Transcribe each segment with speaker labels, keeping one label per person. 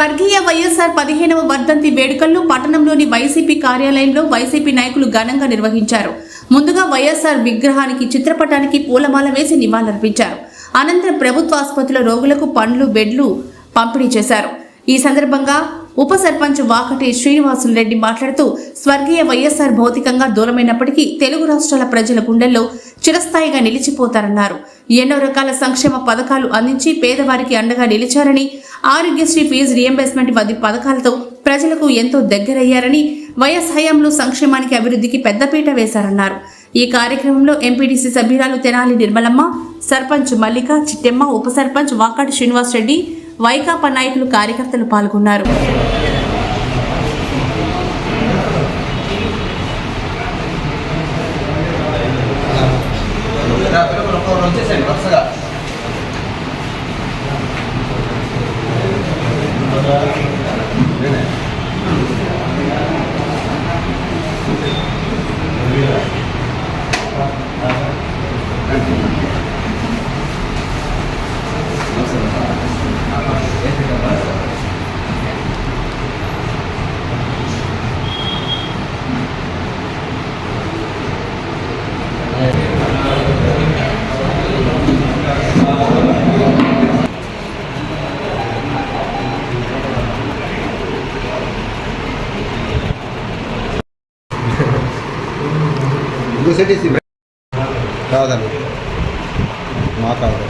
Speaker 1: స్వర్గీయ వైఎస్ఆర్ పదిహేనవ వర్ధంతి వేడుకలను పట్టణంలోని వైసీపీ కార్యాలయంలో వైసీపీ నాయకులు ఘనంగా నిర్వహించారు. ముందుగా వైఎస్ఆర్ విగ్రహానికి చిత్రపటానికి పూలమాల వేసి నివాళులర్పించారు. అనంతరం ప్రభుత్వ ఆసుపత్రిలో రోగులకు పండ్లు బెడ్లు పంపిణీ చేశారు. ఈ సందర్భంగా ఉప సర్పంచ్ వాకటి శ్రీనివాసులు రెడ్డి మాట్లాడుతూ స్వర్గీయ వైఎస్ఆర్ భౌతికంగా దూరమైనప్పటికీ తెలుగు రాష్ట్రాల ప్రజల గుండెల్లో చిరస్థాయిగా నిలిచిపోతారన్నారు. ఎన్నో రకాల సంక్షేమ పథకాలు అందించి పేదవారికి అండగా నిలిచారని ఆరోగ్యశ్రీ ఫీజు రియంబర్స్మెంట్ వంటి పథకాలతో ప్రజలకు ఎంతో దగ్గరయ్యారని వైఎస్ హయాంలో సంక్షేమానికి అభివృద్ధికి పెద్దపీట వేశారన్నారు. ఈ కార్యక్రమంలో ఎంపీటీసీ సభ్యురాలు తెనాలి నిర్మలమ్మ సర్పంచ్ మల్లిక చిట్టెమ్మ ఉప సర్పంచ్ వాకాటి శ్రీనివాస్ రెడ్డి వైకాపా నాయకులు కార్యకర్తలు పాల్గొన్నారు.
Speaker 2: వచ్చేసాను వరుసగా
Speaker 3: ఇంకోసేటి కాదండి మా కాదు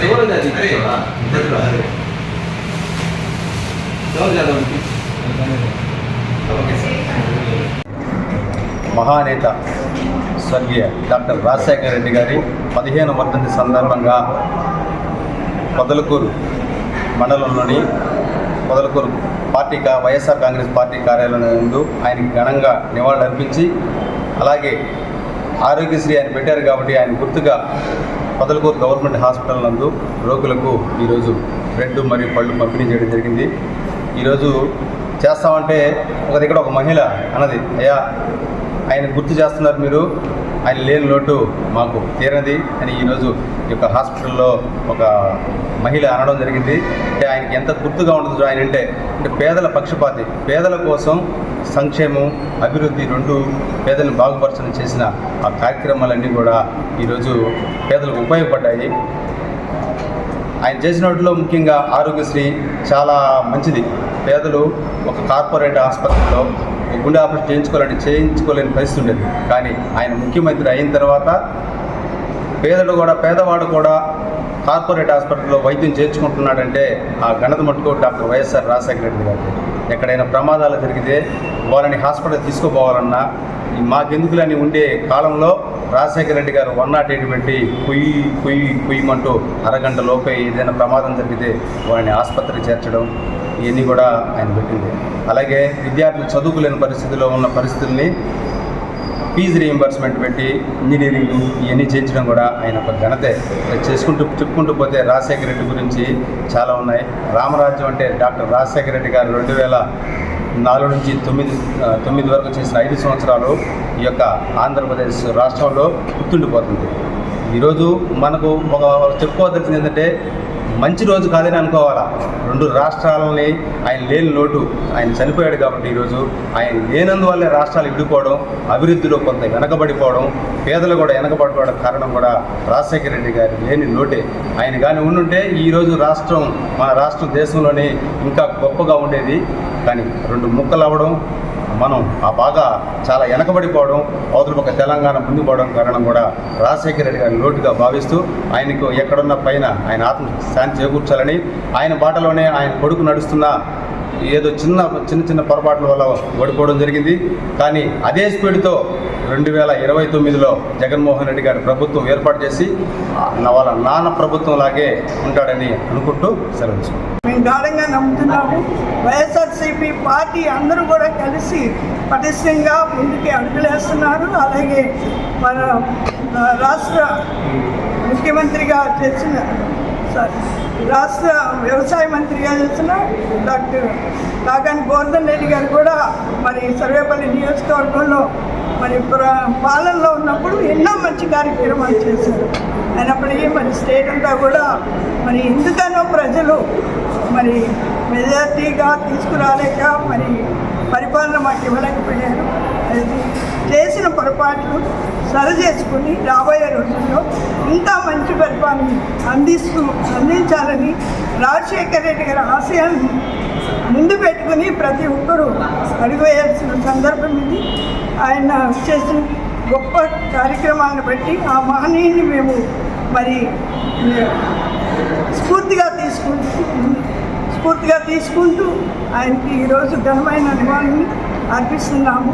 Speaker 2: ఎవరు అది ఎవరు చేద్దాం ఓకే సార్
Speaker 3: మహానేత స్వర్గీయ డాక్టర్ రాజశేఖర రెడ్డి గారి పదిహేను వర్ధంతి సందర్భంగా పొదలకూరు మండలంలోని పొదలకూరు పార్టీ కా వైఎస్ఆర్ కాంగ్రెస్ పార్టీ కార్యాలయం ముందు ఆయనకి ఘనంగా నివాళులర్పించి అలాగే ఆరోగ్యశ్రీ ఆయన పెట్టారు కాబట్టి ఆయన గుర్తుగా పొదలకూరు గవర్నమెంట్ హాస్పిటల్ నందు రోగులకు ఈరోజు బ్రెడ్ మరియు పళ్ళు పంపిణీ చేయడం జరిగింది. ఈరోజు చేస్తామంటే ఒక దగ్గర ఒక మహిళ అన్నది అయ్యా ఆయన గుర్తు చేస్తున్నారు మీరు. ఆయన లేని లోటు మాకు తీరనిది. అని ఈరోజు ఈ యొక్క హాస్పిటల్లో ఒక మహిళ అనడం జరిగింది. అంటే ఆయనకి ఎంత గుర్తుగా ఉండదు ఆయన అంటే అంటే పేదల పక్షపాతి. పేదల కోసం సంక్షేమం అభివృద్ధి రెండు పేదలను బాగుపరచడం చేసిన ఆ కార్యక్రమాలన్నీ కూడా ఈరోజు పేదలకు ఉపయోగపడ్డాయి. ఆయన చేసిన వాటిలో ముఖ్యంగా ఆరోగ్యశ్రీ చాలా మంచిది. పేదలు ఒక కార్పొరేట్ ఆసుపత్రిలో ఒక గుండె ఆపరేషన్ చేయించుకోవాలని చేయించుకోలేని పరిస్థితి ఉండేది. కానీ ఆయన ముఖ్యమంత్రి అయిన తర్వాత పేదలు కూడా పేదవాడు కూడా కార్పొరేట్ హాస్పిటల్లో వైద్యం చేర్చుకుంటున్నాడంటే ఆ ఘనత మట్టుకు డాక్టర్ వైఎస్ఆర్ రాజశేఖర రెడ్డి గారు. ఎక్కడైనా ప్రమాదాలు జరిగితే వాళ్ళని హాస్పిటల్ తీసుకుపోవాలన్నా ఈ మాకెందుకులని ఉండే కాలంలో రాజశేఖర రెడ్డి గారు వన్ నాట్ ఎయిట్ పెట్టి కుయ్యి కుయ్యి కుయ్యమంటూ అరగంట లోపే ఏదైనా ప్రమాదం జరిగితే వాళ్ళని ఆసుపత్రికి చేర్చడం ఇవన్నీ కూడా ఆయన పెట్టింది. అలాగే విద్యార్థులు చదువుకోలేని పరిస్థితిలో ఉన్న పరిస్థితుల్ని ఫీజు రీఎంబర్స్మెంట్ పెట్టి ఇంజనీరింగ్ ఇవన్నీ చేయించడం కూడా ఆయన ఒక ఘనతే. చేసుకుంటూ చెప్పుకుంటూ పోతే రాజశేఖర రెడ్డి గురించి చాలా ఉన్నాయి. రామరాజ్యం అంటే డాక్టర్ రాజశేఖర రెడ్డి గారు రెండు వేల నాలుగు నుంచి తొమ్మిది తొమ్మిది వరకు చేసిన ఐదు సంవత్సరాలు ఈ యొక్క ఆంధ్రప్రదేశ్ రాష్ట్రంలో గుర్తుండిపోతుంది. ఈరోజు మనకు ఒక చెప్పుకోవాల్సింది ఏంటంటే మంచి రోజు కాదని అనుకోవాలా? రెండు రాష్ట్రాలని ఆయన లేని లోటు ఆయన చనిపోయాడు కాబట్టి ఈరోజు ఆయన లేనందువల్లే రాష్ట్రాలు విడిపోవడం అభివృద్ధిలో కొంత వెనకబడిపోవడం పేదలు కూడా వెనకబడిపోవడం కారణం కూడా రాజశేఖర రెడ్డి గారి లేని లోటే. ఆయన కానీ ఉండుంటే ఈరోజు రాష్ట్రం మన రాష్ట్రం దేశంలోనే ఇంకా గొప్పగా ఉండేది. కానీ రెండు ముక్కలు అవ్వడం మనం ఆ బాగా చాలా వెనకబడిపోవడం అవతల పక్క తెలంగాణ ముందు పోవడం కారణం కూడా రాజశేఖర రెడ్డి గారిని లోటుగా భావిస్తూ ఆయనకు ఎక్కడున్న పైన ఆయన ఆత్మ శాంతి చేకూర్చాలని ఆయన బాటలోనే ఆయన కొడుకు నడుస్తున్న ఏదో చిన్న చిన్న చిన్న పొరపాట్ల వల్ల ఓడిపోవడం జరిగింది. కానీ అదే స్పీడ్తో రెండు వేల ఇరవై తొమ్మిదిలో జగన్మోహన్ రెడ్డి గారి ప్రభుత్వం ఏర్పాటు చేసి వాళ్ళ నాన్న ప్రభుత్వం లాగే ఉంటాడని అనుకుంటూ సెలవు
Speaker 4: మేము గాఢంగా నమ్ముతున్నాము. వైఎస్ఆర్సీపీ పార్టీ అందరూ కూడా కలిసి పటిష్టంగా ముందుకి అడుగులేస్తున్నారు. అలాగే మన రాష్ట్ర ముఖ్యమంత్రిగా చేసిన సారీ రాష్ట్ర వ్యవసాయ మంత్రిగా చేసిన డాక్టర్ కాకాని గోవర్ధన్ రెడ్డి గారు కూడా మరి సర్వేపల్లి నియోజకవర్గంలో మరి పాలనలో ఉన్నప్పుడు ఎన్నో మంచి కార్యక్రమాలు చేశారు. అయినప్పటికీ మరి స్టేట్ అంతా కూడా మరి ఎందుకనో ప్రజలు మరి మెజార్టీగా తీసుకురాలేక మరి పరిపాలన మాకు ఇవ్వలేకపోయారు. అది చేసిన పొరపాట్లు సరిచేసుకుని రాబోయే రోజుల్లో ఇంకా మంచి పరిపాలన అందిస్తూ అందించాలని రాజశేఖర రెడ్డి గారి ఆశయాన్ని ముందు పెట్టుకుని ప్రతి ఒక్కరూ అడిగేయాల్సిన సందర్భం ఇది. ఆయన చేసిన గొప్ప కార్యక్రమాలను బట్టి ఆ మహనీయుని మేము మరి స్ఫూర్తిగా తీసుకుంటూ స్ఫూర్తిగా తీసుకుంటూ ఆయనకి ఈరోజు ఘనమైన నివాళిని అర్పిస్తున్నాము.